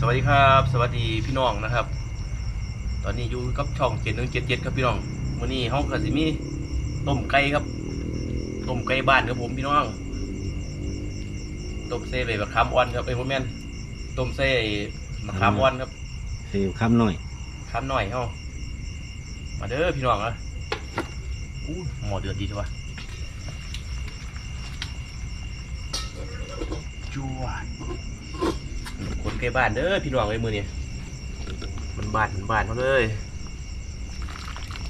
สวัสดีครับ สวัสดีพี่น้องนะครับ ตอนนี้อยู่กับช่องเจ็ดหนึ่งเจ็ดเจ็ดครับพี่น้องวันนี้ห้องกสิมีต้มไก่ครับต้มไก่บ้านครับผมพี่น้องต้มเส้ใบมะขามอ่อนครับไอ้พ่อแม่นต้มเส้มะขามอ่อนครับสิวคำหน่อยขามหน่อยเฮามาเด้อพี่น้องนะอู้หมอเดือดดีเถอะวะจวด คนใกล้บ้านเด้อพี่น้องไอ้มือนี่มันบ้านมันบ้านเขาเลย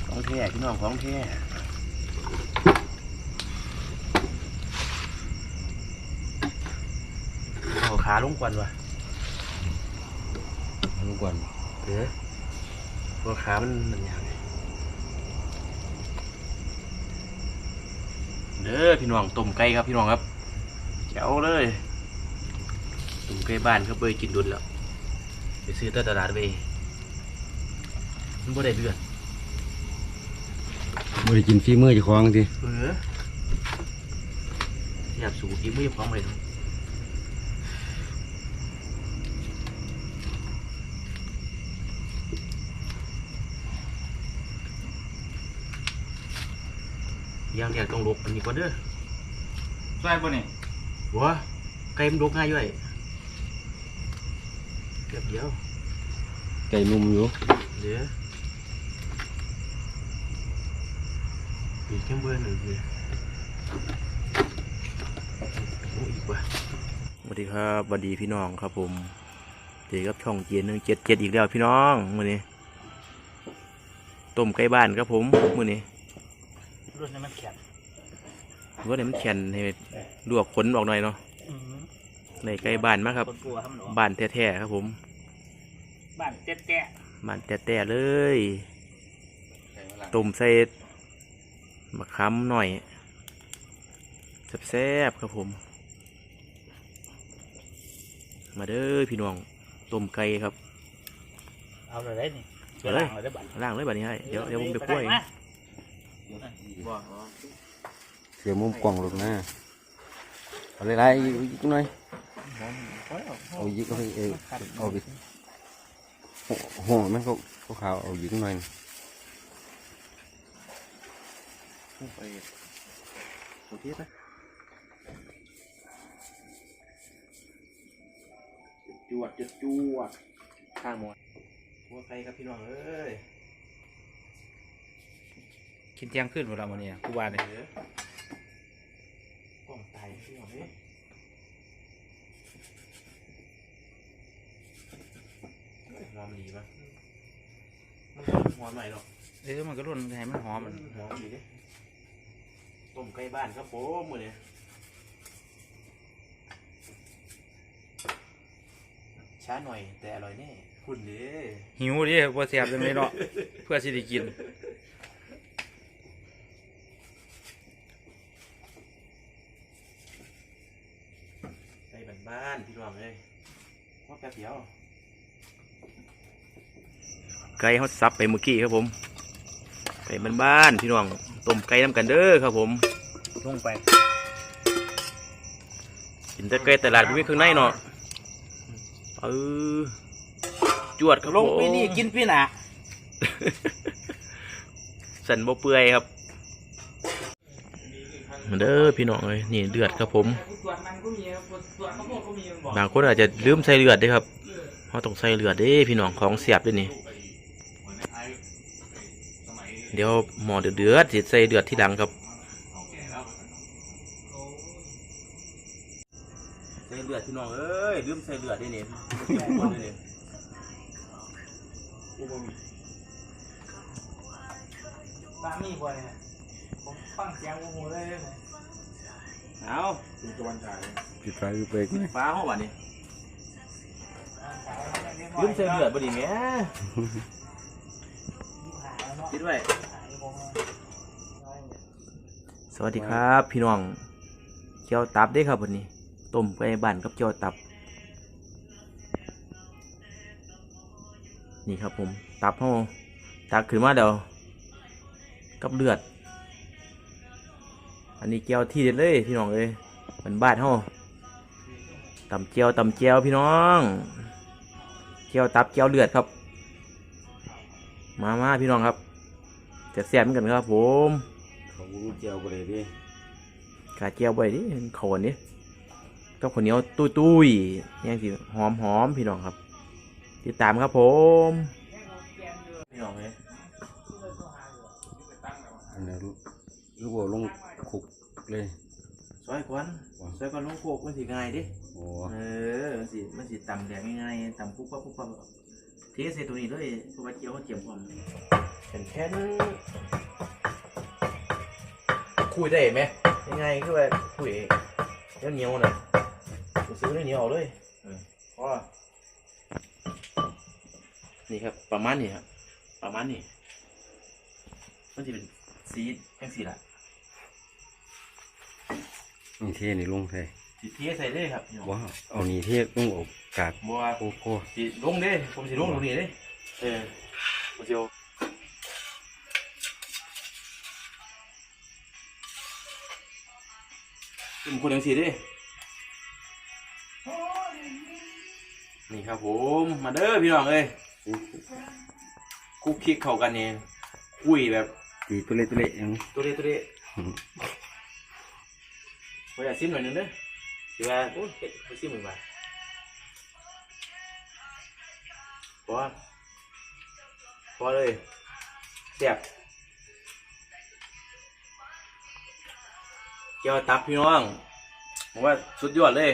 ของแท้พี่น้องของแท้เอาขาลงก่อนวะรู้ก่อนเออตัวขามันมันยาวไงเด้อพี่น้องต้มไก่ครับพี่น้องครับแจ๋วเลย ต้มไก่บ้านครับเบยกินดุนแล้วไปซื้อที่ตลาดไปมันบ่ได้เดือดบ่ได้กินฝีมือเจ้าของสิเอออยากสูบกินไม่พร้อมเลยทุกอย่างแรกต้องลบอันนี้ก่อนเด้อใช่ป่ะนี่หัวไก่มันลกง่ายด้วย เก็บเดียวไก่มุมอยู่เดี๋ยวอีกแค่เบอร์หนึ่งเลยโอ้อีกว่าสวัสดีครับสวัสดีพี่น้องครับผมเจอกับช่องเจ็ดหนึ่งเจ็ดเจ็ดอีกแล้วพี่น้องมือนี้ต้มไก่บ้านครับผมมือนี้รุ่นนี้มันแข็งว่าเนี่ยมันแข็งให้ลวกขนออกหน่อยเนาะ ในไก่บ้านมากครับ คนกลัวครับมันออกบ้านแท้ๆครับผมบ้านเจ๊แจ๊ะบ้านแท้ๆเลยต้มใส่มะขามหน่อยแซ่บๆครับผม มาเด้อพี่น้องต้มไก่ครับ เอาเลยได้นี่เอาเลย เอาเลยบัตรล่างเลยบัดนี้ให้เดี๋ยวเดี๋ยวผมไปกล้วยบ่เสียมุมกล่องลูกนะเอาเลยไล่อีกหน่อย เอายิกเอาไปเออเอาไปโหโหมันก็ก็ขาวเอายิกหน่อยไปโอเคไหมจวดจวดจวดข้างหมดหัวไก่ครับพี่น้องเอ้ยกินเที่ยงขึ้นเวลาวันนี้กูว่าเนี่ยเออก้องตายพี่น้องเอ้ย อมดีปะมันก็หอมใหม่หรอกเออมันก็รุ่นให้มันหอมมันหอมดีเด้ต้มไก่บ้านครับผมมือนี้ช้าหน่อยแต่อร่อยแน่คุณเด้หิวดิบ่เสียบจังเลยเนาะเพื่อสิได้กินไก่บ้านๆพี่น้องเลยว่าแป๊บเดียว ไก่เขาซับไปเมื่อกี้ครับผมไก่บ้านๆพี่น้องต้มไก่น้ำกันเด้อครับผมลงไปกินแต่ไก่ตลาดไม่มีเครื่องในเนาะเออจวดครับลงผมไปนี่กินพี่หนาสันบ่เปื่อยครับมาเด้อพี่น้องเลยนี่เลือดครับผมตรวจมันก็มีตรวจข้าวโพดก็มีมันบอกบางคนอาจจะลืมใส่เลือดเด้ครับเขาต้องใส่เลือดเด้พี่น้องของเสียบเด้วยนี่ เดี๋ยวหมอเดือดเดือดสิใส่เดือดที่หลังครับใส่เลือดพี่น้องเอ้ยลืมใส่เลือดได้เนี่ยคนเลยปลามีบ่เนี่ยผมฟังเสียงโอ้โหเลยเลยเอาปิดไฟปิดเบรกไหมฟ้าห้องวันนี้ลืมใส่เลือดบ่ดีแหม่ คิดไว้สวัสดีครับ พี่น้องเจียวตับได้ครับวันนี้ต้มไก่บ้านกับเจียวตับ นี่ครับผม ตับห้อตักขึ้นมาเดี๋ยวกับเลือด อันนี้เจียวที่เด็ดเลย พี่น้องเอ้ยมันบานห้อตำเจียวตำเจียวพี่น้องเกี๊ยวตับเกี๊ยวเลือดครับ มามาพี่น้องครับ จะแซ่บเหมือนกันครับผมเขาบ่รู้เจียวบ่ได้เดิกาเจียวไปดิเขาอันนี้กับข้าวเหนียวตุ้ยตุ้ยๆยังสิหอมหอมๆพี่น้องครับ ติดตามครับผมพี่น้องเลยอันนั้นรู้รู้บ่ลงคุกเลยซอยกวนซอยกวนลงโคกมันสิง่ายดิโอ้เออมันสิมันสิตำแดงง่ายๆตำปุ๊บปั๊บปุ๊บปั๊บเทใส่ตัวนี้เลยเพราะว่าเจียวเขาเตรียมพร้อม เป็นแค่นคุยได้ไหมยังไงคือว่าคุยเหนียวเหนียวๆน่ะกูซื้อเหนียวๆเอาเลยเออพอนี่ครับ ประมาณนี้ครับ ประมาณนี้มันจะเป็นสีแค่สีละนี่เทนี่ลงใส่สีเทใส่เลยครับพี่น้องบ่เอานี่เทลงออกกากบัวโอ้โหสิลงเด้ผมสิลงตรงนี้เด้เออผมสิ เอาขึ้นคนยังสีเด้นี่ครับผมมาเด้อพี่น้องเอ้ยคุกคิกเข้ากันเนี่ยอุ้ยแบบตีตัวเล็กตัวเล็กยังตัวเด้ตัวเด้ขออยากซิมหน่อยหนึงเด้อสิว่าโอ้ยเฮ็ดไปซิมหนึ่งบาทพอพอเลยแซ่บ กี๊ยวตับพี่น้องผมว่าสุดยอดเลย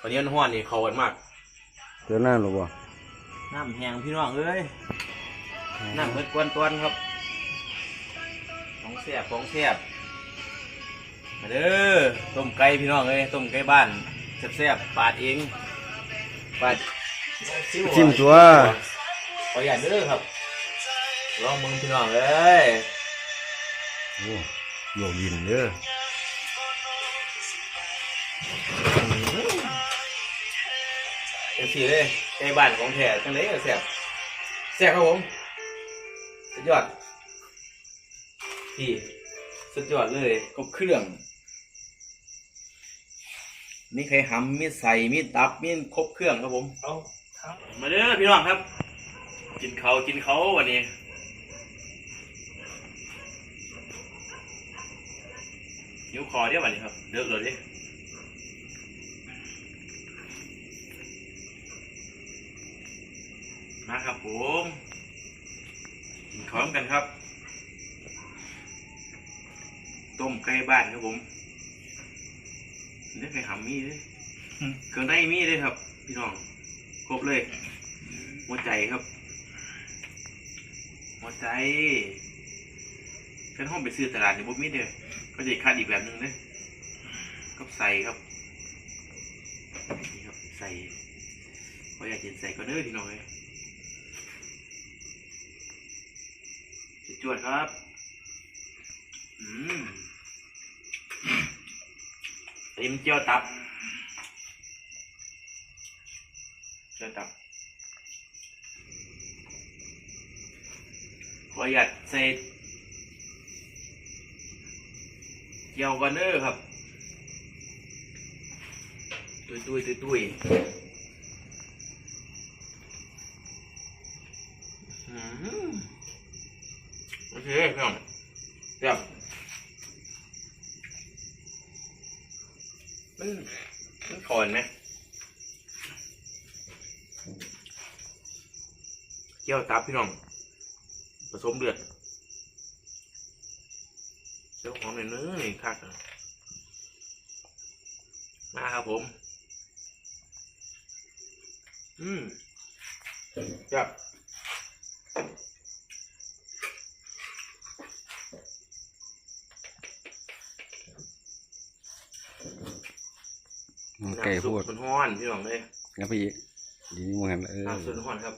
ข้าวเหนียวห้อนนี่เข้ากันมากเตือนหน้าหรอบ่น้ำแห้งพี่น้องเอ้ยน้ำเบิดกวนตวนครับของแซ่บของแซ่บมาเด้อต้มไก่พี่น้องเอ้ยต้มไก่บ้านแซ่บๆปาดเองปาดจิ้มตัวขออย่าตเด้อครับลองมึงพี่น้องเอ้ยโอ้โยกยินเด้อ เอ็มสี่เลยไก่บ้านของแท้จังเลยแซ่บแซ่บครับผม สุดยอดพี่สุดยอดเลยครบเครื่อง มีไข่หำมีใส่มีตับมีครบเครื่องครับผมเอาครับมาเด้อพี่น้องครับ กินเขาวกินเขาววันนี้หิวคอเดี๋ยววันนี้ครับเลิกเลยดิ มาครับผมกินข้าวกันครับ ต้มไก่บ้านครับผมได้ไข่หำมีเลยเครื่องในมีเลยครับ พี่น้อง ครบเลย หัวใจครับ หัวใจฉันห้องไปซื้อตลาดในบุ๊มิดเลยก็จะคาดอีกแบบหนึ่งเลยก็ใส่ครับนี่ครับใส่ขออยากกินใส่ก็เด้อพี่น้องเลย จวดครับ อืมอันนี้มันเจียวตับเชิญครับ ขออยากใส่เกี่ยวกันเนอร์ครับ ตุยตุยตุยตุยอืมโอเคพี่น้องเดี๋ยวมันมันขอนไหม เกี่ยวตับพี่น้อง ผสมเลือดเจ้าหอมเลยเนื้อนี่คักอะมาครับผม อืมครับมันไก่โพดน้ำซุปมันห้อนพี่น้องเลยแล้วไปอีกดีนี่มันเออน้ำซุปมันห้อนครับ